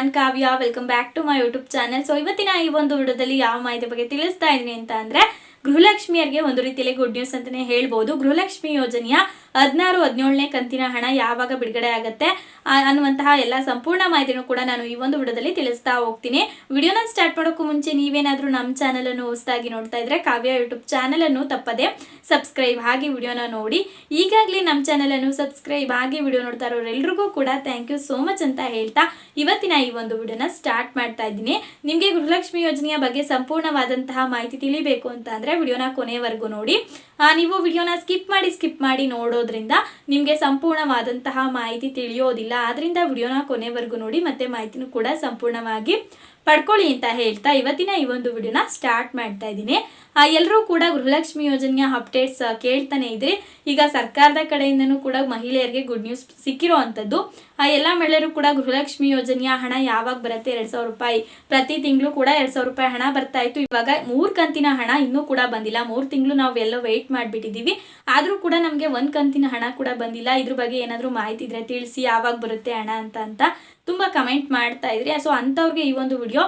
ನಾನು Kavya. Welcome back to my YouTube channel so ಇವತ್ತಿನ ಈ ಒಂದು ವಿಡಿಯೋದಲ್ಲಿ ಯಾವ ಮಾಹಿತಿ ಬಗ್ಗೆ ತಿಳಿಸ್ತಾ ಇದ್ದೀನಿ ಅಂತ ಅಂದರೆ ಗೃಹಲಕ್ಷ್ಮಿಯರಿಗೆ ಒಂದು ರೀತಿಯಲ್ಲಿ ಗುಡ್ ನ್ಯೂಸ್ ಅಂತಲೇ ಹೇಳ್ಬೋದು. ಗೃಹಲಕ್ಷ್ಮಿ ಯೋಜನೆಯ ಹದಿನಾರು, ಹದಿನೇಳನೇ ಕಂತಿನ ಹಣ ಯಾವಾಗ ಬಿಡುಗಡೆ ಆಗುತ್ತೆ ಅನ್ನುವಂತಹ ಎಲ್ಲ ಸಂಪೂರ್ಣ ಮಾಹಿತಿನೂ ಕೂಡ ನಾನು ಈ ಒಂದು ವಿಡಿಯೋದಲ್ಲಿ ತಿಳಿಸ್ತಾ ಹೋಗ್ತೀನಿ. ವಿಡಿಯೋನ ಸ್ಟಾರ್ಟ್ ಮಾಡೋಕ್ಕೂ ಮುಂಚೆ ನೀವೇನಾದರೂ ನಮ್ಮ ಚಾನಲನ್ನು ಹೊಸದಾಗಿ ನೋಡ್ತಾ ಇದ್ರೆ ಕಾವ್ಯ ಯೂಟ್ಯೂಬ್ ಚಾನಲನ್ನು ತಪ್ಪದೆ ಸಬ್ಸ್ಕ್ರೈಬ್ ಹಾಗೆ ವಿಡಿಯೋನ ನೋಡಿ. ಈಗಾಗಲೇ ನಮ್ಮ ಚಾನಲನ್ನು ಸಬ್ಸ್ಕ್ರೈಬ್ ಹಾಗೆ ವಿಡಿಯೋ ನೋಡ್ತಾ ಇರೋರೆಲ್ರಿಗೂ ಕೂಡ ಥ್ಯಾಂಕ್ ಯು ಸೋ ಮಚ್ ಅಂತ ಹೇಳ್ತಾ ಇವತ್ತಿನ ಈ ಒಂದು ವಿಡಿಯೋನ ಸ್ಟಾರ್ಟ್ ಮಾಡ್ತಾ ಇದ್ದೀನಿ. ನಿಮಗೆ ಗೃಹಲಕ್ಷ್ಮಿ ಯೋಜನೆಯ ಬಗ್ಗೆ ಸಂಪೂರ್ಣವಾದಂತಹ ಮಾಹಿತಿ ತಿಳಿಬೇಕು ಅಂತ ಅಂದರೆ ವಿಡಿಯೋನ ಕೊನೆಯವರೆಗೂ ನೋಡಿ. ನೀವು ವಿಡಿಯೋನ ಸ್ಕಿಪ್ ಮಾಡಿ ಸ್ಕಿಪ್ ಮಾಡಿ ನೋಡೋದ್ರಿಂದ ನಿಮಗೆ ಸಂಪೂರ್ಣವಾದಂತಹ ಮಾಹಿತಿ ತಿಳಿಯೋದಿಲ್ಲ. ಆದ್ರಿಂದ ವಿಡಿಯೋನ ಕೊನೆವರೆಗೂ ನೋಡಿ, ಮತ್ತೆ ಮಾಹಿತಿನೂ ಕೂಡ ಸಂಪೂರ್ಣವಾಗಿ ಪಡ್ಕೊಳ್ಳಿ ಅಂತ ಹೇಳ್ತಾ ಇವತ್ತಿನ ಈ ಒಂದು ವಿಡಿಯೋನ ಸ್ಟಾರ್ಟ್ ಮಾಡ್ತಾ ಇದ್ದೀನಿ. ಎಲ್ಲರೂ ಕೂಡ ಗೃಹಲಕ್ಷ್ಮಿ ಯೋಜನೆಯ ಅಪ್ಡೇಟ್ಸ್ ಕೇಳ್ತಾನೆ ಇದ್ರಿ. ಈಗ ಸರ್ಕಾರದ ಕಡೆಯಿಂದನೂ ಕೂಡ ಮಹಿಳೆಯರಿಗೆ ಗುಡ್ ನ್ಯೂಸ್ ಸಿಕ್ಕಿರೋ ಅಂಥದ್ದು ಆ, ಎಲ್ಲ ಮಹಿಳೆಯರು ಕೂಡ ಗೃಹಲಕ್ಷ್ಮಿ ಯೋಜನೆಯ ಹಣ ಯಾವಾಗ ಬರುತ್ತೆ? ಎರಡ್ ಸಾವಿರ ರೂಪಾಯಿ ಪ್ರತಿ ತಿಂಗಳು ಕೂಡ ಎರಡ್ ಸಾವಿರ ರೂಪಾಯಿ ಹಣ ಬರ್ತಾ ಇತ್ತು. ಇವಾಗ ಮೂರ್ ಕಂತಿನ ಹಣ ಇನ್ನೂ ಕೂಡ ಬಂದಿಲ್ಲ. ಮೂರ್ ತಿಂಗಳು ನಾವು ಎಲ್ಲ ವೆಯ್ಟ್ ಮಾಡಿಬಿಟ್ಟಿದ್ದೀವಿ. ಆದ್ರೂ ಕೂಡ ನಮಗೆ ಒಂದ್ ಕಂತಿನ ಹಣ ಕೂಡ ಬಂದಿಲ್ಲ. ಇದ್ರ ಬಗ್ಗೆ ಏನಾದರೂ ಮಾಹಿತಿ ಇದ್ರೆ ತಿಳಿಸಿ, ಯಾವಾಗ ಬರುತ್ತೆ ಹಣ ಅಂತ ಅಂತ ತುಂಬಾ ಕಮೆಂಟ್ ಮಾಡ್ತಾ ಇದ್ರಿ. ಸೊ ಅಂತವ್ರಿಗೆ ಈ ಒಂದು ವಿಡಿಯೋ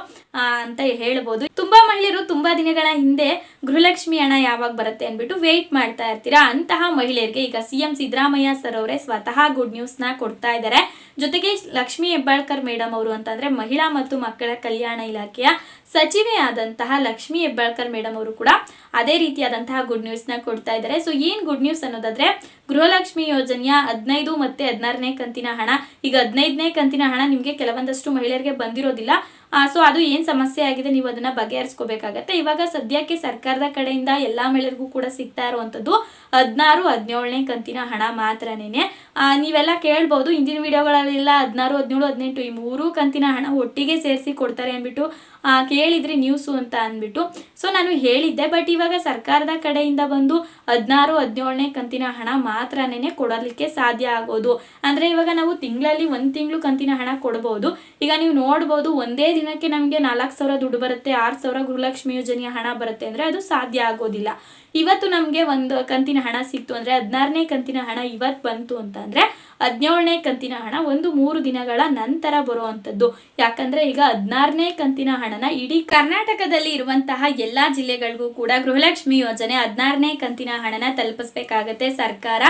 ಅಂತ ಹೇಳ್ಬೋದು. ತುಂಬಾ ಮಹಿಳೆಯರು ತುಂಬಾ ದಿನಗಳ ಹಿಂದೆ ಗೃಹಲಕ್ಷ್ಮಿ ಹಣ ಯಾವಾಗ ಬರುತ್ತೆ ಅಂದ್ಬಿಟ್ಟು ವೇಟ್ ಮಾಡ್ತಾ ಇರ್ತೀರಾ? ಅಂತಹ ಮಹಿಳೆಯರಿಗೆ ಈಗ ಸಿಎಂ ಸಿದ್ದರಾಮಯ್ಯ ಸರ್ ಅವರೇ ಸ್ವತಃ ಗುಡ್ ನ್ಯೂಸ್ನ ಕೊಡ್ತಾ ಇದ್ದಾರೆ. ಜೊತೆಗೆ ಲಕ್ಷ್ಮಿ ಹೆಬ್ಬಾಳ್ಕರ್ ಮೇಡಮ್ ಅವರು ಅಂತಂದ್ರೆ ಮಹಿಳಾ ಮತ್ತು ಮಕ್ಕಳ ಕಲ್ಯಾಣ ಇಲಾಖೆಯ ಸಚಿವೆ ಆದಂತಹ ಲಕ್ಷ್ಮಿ ಹೆಬ್ಬಾಳ್ಕರ್ ಮೇಡಮ್ ಅವರು ಕೂಡ ಅದೇ ರೀತಿಯಾದಂತಹ ಗುಡ್ ನ್ಯೂಸ್ನ ಕೊಡ್ತಾ ಇದ್ದಾರೆ. ಸೊ ಏನ್ ಗುಡ್ ನ್ಯೂಸ್ ಅನ್ನೋದಾದ್ರೆ ಗೃಹಲಕ್ಷ್ಮಿ ಯೋಜನೆಯ ಹದಿನೈದು ಮತ್ತೆ ಹದಿನಾರನೇ ಕಂತಿನ ಹಣ. ಈಗ ಹದಿನೈದನೇ ಕಂತಿನ ಹಣ ನಿಮಗೆ ಕೆಲವೊಂದಷ್ಟು ಮಹಿಳೆಯರಿಗೆ ಬಂದಿರೋದಿಲ್ಲ. ಸೊ ಅದು ಏನ್ ಸಮಸ್ಯೆ ಆಗಿದೆ ನೀವು ಅದನ್ನ ಬಗೆಹರಿಸ್ಕೋಬೇಕಾಗತ್ತೆ. ಇವಾಗ ಸದ್ಯಕ್ಕೆ ಸರ್ಕಾರದ ಕಡೆಯಿಂದ ಎಲ್ಲಾ ಮಹಿಳೆಯರಿಗೂ ಕೂಡ ಸಿಗ್ತಾ ಇರುವಂತದ್ದು ಹದಿನಾರು, ಹದಿನೇಳನೇ ಕಂತಿನ ಹಣ ಮಾತ್ರನೇ ನೀವೆಲ್ಲ ಕೇಳ್ಬೋದು, ಹಿಂದಿನ ವಿಡಿಯೋಗಳಲ್ಲೆಲ್ಲ ಹದಿನಾರು, ಹದಿನೇಳು, ಹದಿನೆಂಟು ಈ ಮೂರು ಕಂತಿನ ಹಣ ಒಟ್ಟಿಗೆ ಸೇರಿಸಿ ಕೊಡ್ತಾರೆ ಅಂದ್ಬಿಟ್ಟು ಕೇಳಿದ್ರಿ ನ್ಯೂಸು ಅಂತ ಅಂದ್ಬಿಟ್ಟು. ಸೊ ನಾನು ಹೇಳಿದ್ದೆ ಬಟ್ ಇವಾಗ ಸರ್ಕಾರದ ಕಡೆಯಿಂದ ಬಂದು ಹದಿನಾರು, ಹದಿನೇಳನೇ ಕಂತಿನ ಹಣ ಮಾತ್ರನೇ ಕೊಡಲಿಕ್ಕೆ ಸಾಧ್ಯ ಆಗೋದು. ಅಂದ್ರೆ ಇವಾಗ ನಾವು ತಿಂಗಳಲ್ಲಿ ಒಂದ್ ತಿಂಗಳು ಕಂತಿನ ಹಣ ಕೊಡ್ಬೋದು. ಈಗ ನೀವು ನೋಡ್ಬೋದು, ಒಂದೇ ದಿನಕ್ಕೆ ನಮಗೆ ನಾಲ್ಕು ಸಾವಿರ ದುಡ್ಡು ಬರುತ್ತೆ, ಆರು ಸಾವಿರ ಗೃಹಲಕ್ಷ್ಮಿ ಯೋಜನೆಯ ಹಣ ಬರುತ್ತೆ ಅಂದ್ರೆ ಅದು ಸಾಧ್ಯ ಆಗೋದಿಲ್ಲ. ಇವತ್ತು ನಮಗೆ ಒಂದು ಕಂತಿನ ಹಣ ಸಿಕ್ತು ಅಂದ್ರೆ ಹದಿನಾರನೇ ಕಂತಿನ ಹಣ ಇವತ್ತು ಬಂತು ಅಂತಂದ್ರೆ ಹದಿನೇಳನೇ ಕಂತಿನ ಹಣ ಒಂದು ಮೂರು ದಿನಗಳ ನಂತರ ಬರುವಂತದ್ದು. ಯಾಕಂದ್ರೆ ಈಗ ಹದಿನಾರನೇ ಕಂತಿನ ಹಣನ ಇಡೀ ಕರ್ನಾಟಕದಲ್ಲಿ ಇರುವಂತಹ ಎಲ್ಲಾ ಜಿಲ್ಲೆಗಳಿಗೂ ಕೂಡ ಗೃಹಲಕ್ಷ್ಮಿ ಯೋಜನೆ ಹದಿನಾರನೇ ಕಂತಿನ ಹಣನ ತಲುಪಿಸ್ಬೇಕಾಗತ್ತೆ ಸರ್ಕಾರ.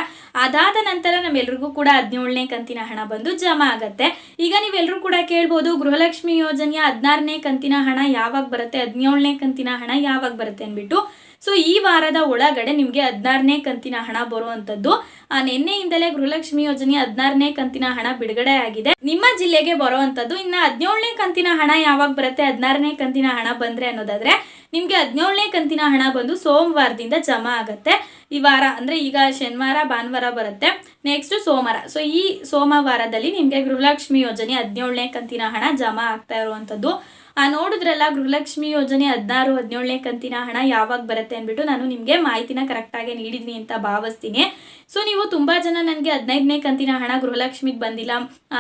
ಅದಾದ ನಂತರ ನಮ್ಮೆಲ್ರಿಗೂ ಕೂಡ ಹದಿನೇಳನೇ ಕಂತಿನ ಹಣ ಬಂದು ಜಮಾ ಆಗತ್ತೆ. ಈಗ ನೀವೆಲ್ಲರೂ ಕೂಡ ಕೇಳ್ಬೋದು ಗೃಹಲಕ್ಷ್ಮಿ ಯೋಜನೆಯ ಹದಿನಾರನೇ ಕಂತಿನ ಹಣ ಯಾವಾಗ ಬರುತ್ತೆ, ಹದಿನೇಳನೇ ಕಂತಿನ ಹಣ ಯಾವಾಗ ಬರುತ್ತೆ ಅಂದ್ಬಿಟ್ಟು. ಸೊ ಈ ವಾರದ ಒಳಗಡೆ ನಿಮಗೆ ಹದಿನಾರನೇ ಕಂತಿನ ಹಣ ಬರುವಂತದ್ದು. ಆ, ನಿನ್ನೆಯಿಂದಲೇ ಗೃಹಲಕ್ಷ್ಮಿ ಯೋಜನೆ ಹದಿನಾರನೇ ಕಂತಿನ ಹಣ ಬಿಡುಗಡೆ ಆಗಿದೆ. ನಿಮ್ಮ ಜಿಲ್ಲೆಗೆ ಬರುವಂತದ್ದು ಇನ್ನ ಹದಿನೇಳನೇ ಕಂತಿನ ಹಣ ಯಾವಾಗ ಬರುತ್ತೆ? ಹದಿನಾರನೇ ಕಂತಿನ ಹಣ ಬಂದ್ರೆ ಅನ್ನೋದಾದ್ರೆ, ನಿಮ್ಗೆ ಹದಿನೇಳನೇ ಕಂತಿನ ಹಣ ಬಂದು ಸೋಮವಾರದಿಂದ ಜಮಾ ಆಗತ್ತೆ. ಈ ವಾರ, ಅಂದ್ರೆ ಈಗ ಶನಿವಾರ, ಭಾನುವಾರ ಬರುತ್ತೆ. ನೆಕ್ಸ್ಟ್ ಸೋಮವಾರ. ಸೊ ಈ ಸೋಮವಾರದಲ್ಲಿ ನಿಮಗೆ ಗೃಹಲಕ್ಷ್ಮಿ ಯೋಜನೆ ಹದಿನೇಳನೇ ಕಂತಿನ ಹಣ ಜಮಾ ಆಗ್ತಾ ಇರುವಂತದ್ದು ಆ, ನೋಡಿದ್ರಲ್ಲ, ಗೃಹಲಕ್ಷ್ಮಿ ಯೋಜನೆ ಹದಿನಾರು, ಹದಿನೇಳನೇ ಕಂತಿನ ಹಣ ಯಾವಾಗ ಬರುತ್ತೆ ಅಂದ್ಬಿಟ್ಟು ನಾನು ನಿಮಗೆ ಮಾಹಿತಿನ ಕರೆಕ್ಟಾಗಿ ನೀಡಿದ್ನಿ ಅಂತ ಭಾವಿಸ್ತೀನಿ. ಸೊ ನೀವು ತುಂಬಾ ಜನ ನನಗೆ ಹದಿನೈದನೇ ಕಂತಿನ ಹಣ ಗೃಹಲಕ್ಷ್ಮಿಗೆ ಬಂದಿಲ್ಲ.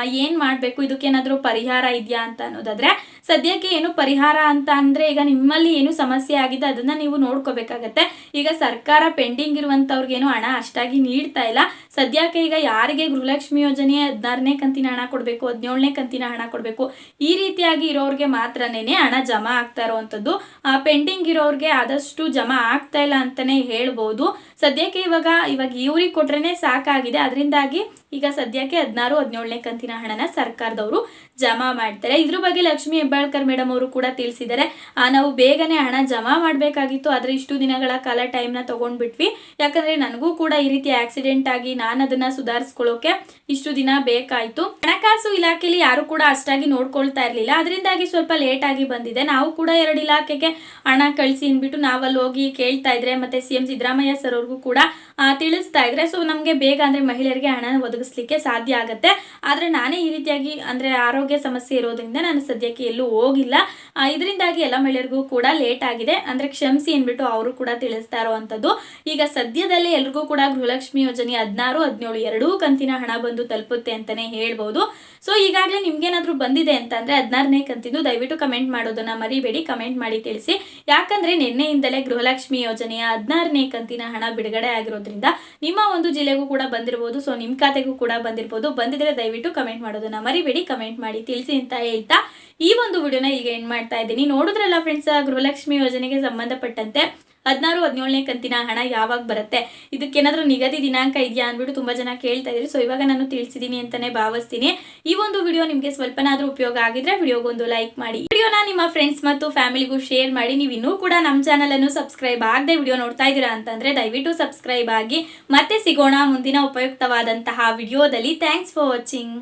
ಏನು ಮಾಡಬೇಕು? ಮಾಡಬೇಕು ಇದಕ್ಕೇನಾದರೂ ಪರಿಹಾರ ಇದೆಯಾ ಅಂತ ಅನ್ನೋದಾದ್ರೆ, ಸದ್ಯಕ್ಕೆ ಏನು ಪರಿಹಾರ ಅಂತ ಅಂದ್ರೆ ಈಗ ನಿಮ್ಮಲ್ಲಿ ಏನು ಸಮಸ್ಯೆ ಆಗಿದೆ ಅದನ್ನ ನೀವು ನೋಡ್ಕೋಬೇಕಾಗತ್ತೆ. ಈಗ ಸರ್ಕಾರ ಪೆಂಡಿಂಗ್ ಇರುವಂತವ್ರಿಗೇನು ಹಣ ಅಷ್ಟಾಗಿ ನೀಡ್ತಾ ಇಲ್ಲ. ಸದ್ಯಕ್ಕೆ ಈಗ ಯಾರಿಗೆ ಗೃಹಲಕ್ಷ್ಮಿ ಯೋಜನೆ ಹದಿನಾರನೇ ಕಂತಿನ ಹಣ ಕೊಡಬೇಕು, ಹದಿನೇಳನೇ ಕಂತಿನ ಹಣ ಕೊಡಬೇಕು, ಈ ರೀತಿಯಾಗಿ ಇರೋರಿಗೆ ಮಾತ್ರನೇ ಹಣ ಜಮಾ ಆಗ್ತಾ ಇರುವಂತದ್ದು. ಪೆಂಡಿಂಗ್ ಇರೋರಿಗೆ ಆದಷ್ಟು ಜಮಾ ಆಗ್ತಾ ಇಲ್ಲ ಅಂತಾನೆ ಹೇಳ್ಬೋದು. ಸದ್ಯಕ್ಕೆ ಇವಾಗ ಇವಾಗ ಇವ್ರಿಗೆ ಕೊಟ್ರೇನೆ ಸಾಕಾಗಿದೆ. ಅದರಿಂದಾಗಿ ಈಗ ಸದ್ಯಕ್ಕೆ ಹದಿನಾರು, ಹದಿನೇಳನೇ ಕಂತಿನ ಹಣನ ಸರ್ಕಾರದವರು ಜಮಾ ಮಾಡ್ತಾರೆ. ಇದ್ರ ಬಗ್ಗೆ ಲಕ್ಷ್ಮಿ ಹೆಬ್ಬಾಳ್ಕರ್ ಮೇಡಮ್ ಅವರು ಕೂಡ ತಿಳಿಸಿದ್ದಾರೆ. ನಾವು ಬೇಗನೆ ಹಣ ಜಮಾ ಮಾಡಬೇಕಾಗಿತ್ತು. ಆದ್ರೆ ಇಷ್ಟು ದಿನಗಳ ಕಾಲ ಟೈಮ್ನ ತಗೊಂಡ್ಬಿಟ್ವಿ. ಯಾಕಂದ್ರೆ ನನಗೂ ಕೂಡ ಈ ರೀತಿ ಆಕ್ಸಿಡೆಂಟ್ ಆಗಿ ನಾನು ಅದನ್ನ ಸುಧಾರಿಸ್ಕೊಳ್ಳೋಕೆ ಇಷ್ಟು ದಿನ ಬೇಕಾಯ್ತು. ಹಣಕಾಸು ಇಲಾಖೆಯಲ್ಲಿ ಯಾರು ಕೂಡ ಅಷ್ಟಾಗಿ ನೋಡ್ಕೊಳ್ತಾ ಇರ್ಲಿಲ್ಲ. ಅದರಿಂದಾಗಿ ಸ್ವಲ್ಪ ಲೇಟ್ ಆಗಿ ಬಂದಿದೆ. ನಾವು ಕೂಡ ಎರಡು ಇಲಾಖೆಗೆ ಹಣ ಕಳಿಸಿ ಅಂದ್ಬಿಟ್ಟು ನಾವಲ್ಲಿ ಹೋಗಿ ಕೇಳ್ತಾ ಇದ್ರೆ ಮತ್ತೆ ಸಿ ಎಂ ಸಿದ್ದರಾಮಯ್ಯ ಸರ್ ಅವ್ರಿಗೂ ಕೂಡ ತಿಳಿಸ್ತಾ ಇದ್ರೆ. ಸೊ ನಮಗೆ ಬೇಗ ಅಂದ್ರೆ ಮಹಿಳೆಯರಿಗೆ ಹಣ ಒದಗಿಸ್ಲಿಕ್ಕೆ ಸಾಧ್ಯ ಆಗತ್ತೆ. ಆದ್ರೆ ನಾನೇ ಈ ರೀತಿಯಾಗಿ ಅಂದ್ರೆ ಆರೋಗ್ಯ ಸಮಸ್ಯೆ ಇರೋದ್ರಿಂದ ನಾನು ಸದ್ಯಕ್ಕೆ ಎಲ್ಲೂ ಹೋಗಿಲ್ಲ. ಇದರಿಂದಾಗಿ ಎಲ್ಲ ಮಹಿಳೆಯರಿಗೂ ಕೂಡ ಲೇಟ್ ಆಗಿದೆ. ಅಂದ್ರೆ ಕ್ಷಮಿಸಿ ಅಂದ್ಬಿಟ್ಟು ಅವರು ಕೂಡ ತಿಳಿಸ್ತಾ ಇರುವಂತದ್ದು. ಈಗ ಸದ್ಯದಲ್ಲೇ ಎಲ್ರಿಗೂ ಕೂಡ ಗೃಹಲಕ್ಷ್ಮಿ ಯೋಜನೆ ಹದಿನಾರು, ಹದಿನೇಳು ಎರಡೂ ಕಂತಿನ ಹಣ ಬಂದು ತಲುಪುತ್ತೆ ಅಂತಾನೆ ಹೇಳ್ಬೋದು. ಸೊ ಈಗಾಗಲೇ ನಿಮ್ಗೇನಾದ್ರೂ ಬಂದಿದೆ ಅಂತಂದ್ರೆ ಹದಿನಾರನೇ ಕಂತಿದ್ದು ದಯವಿಟ್ಟು ಕಮೆಂಟ್ ಮಾಡೋದನ್ನ ಮರಿಬೇಡಿ, ಕಮೆಂಟ್ ಮಾಡಿ ತಿಳಿಸಿ. ಯಾಕಂದ್ರೆ ನಿನ್ನೆಯಿಂದಲೇ ಗೃಹಲಕ್ಷ್ಮಿ ಯೋಜನೆಯ ಹದಿನಾರನೇ ಕಂತಿನ ಹಣ ಬಿಡುಗಡೆ ಆಗಿರೋದ್ರಿಂದ ನಿಮ್ಮ ಒಂದು ಜಿಲ್ಲೆಗೂ ಕೂಡ ಬಂದಿರಬಹುದು ಸೊ ನಿಮ್ಮ ಖಾತೆಗೂ ಕೂಡ ಬಂದಿರಬಹುದು ಬಂದಿದ್ರೆ ದಯವಿಟ್ಟು ಕಮೆಂಟ್ ಮಾಡೋದನ್ನ ಮರಿಬೇಡಿ, ಕಮೆಂಟ್ ಮಾಡಿ ತಿಳಿಸಿ ಅಂತ ಹೇಳ್ತಾ ಈ ಒಂದು ವಿಡಿಯೋನ ಈಗ ಎಂಡ್ ಮಾಡ್ತಾ ಇದ್ದೀನಿ. ನೋಡಿದ್ರಲ್ಲ ಫ್ರೆಂಡ್ಸ್ ಗೃಹಲಕ್ಷ್ಮಿ ಯೋಜನೆಗೆ ಸಂಬಂಧಪಟ್ಟಂತೆ ಹದಿನಾರು, ಹದಿನೇಳನೇ ಕಂತಿನ ಹಣ ಯಾವಾಗ ಬರುತ್ತೆ? ಇದಕ್ಕೇನಾದರೂ ನಿಗದಿ ದಿನಾಂಕ ಇದೆಯಾ ಅಂದ್ಬಿಟ್ಟು ತುಂಬ ಜನ ಕೇಳ್ತಾ ಇದ್ರು. ಸೊ ಇವಾಗ ನಾನು ತಿಳಿಸಿದ್ದೀನಿ ಅಂತಲೇ ಭಾವಿಸ್ತೀನಿ. ಈ ಒಂದು ವಿಡಿಯೋ ನಿಮಗೆ ಸ್ವಲ್ಪನಾದರೂ ಉಪಯೋಗ ಆಗಿದ್ರೆ ವಿಡಿಯೋಗೊಂದು ಲೈಕ್ ಮಾಡಿ. ವಿಡಿಯೋನ ನಿಮ್ಮ ಫ್ರೆಂಡ್ಸ್ ಮತ್ತು ಫ್ಯಾಮಿಲಿಗೂ ಶೇರ್ ಮಾಡಿ. ನೀವು ಇನ್ನೂ ಕೂಡ ನಮ್ಮ ಚಾನಲನ್ನು ಸಬ್ಸ್ಕ್ರೈಬ್ ಆಗದೆ ವಿಡಿಯೋ ನೋಡ್ತಾ ಇದ್ದೀರಾ ಅಂತಂದ್ರೆ ದಯವಿಟ್ಟು ಸಬ್ಸ್ಕ್ರೈಬ್ ಆಗಿ ಮತ್ತೆ ಸಿಗೋಣ ಮುಂದಿನ ಉಪಯುಕ್ತವಾದಂತಹ ವಿಡಿಯೋದಲ್ಲಿ. Thanks for watching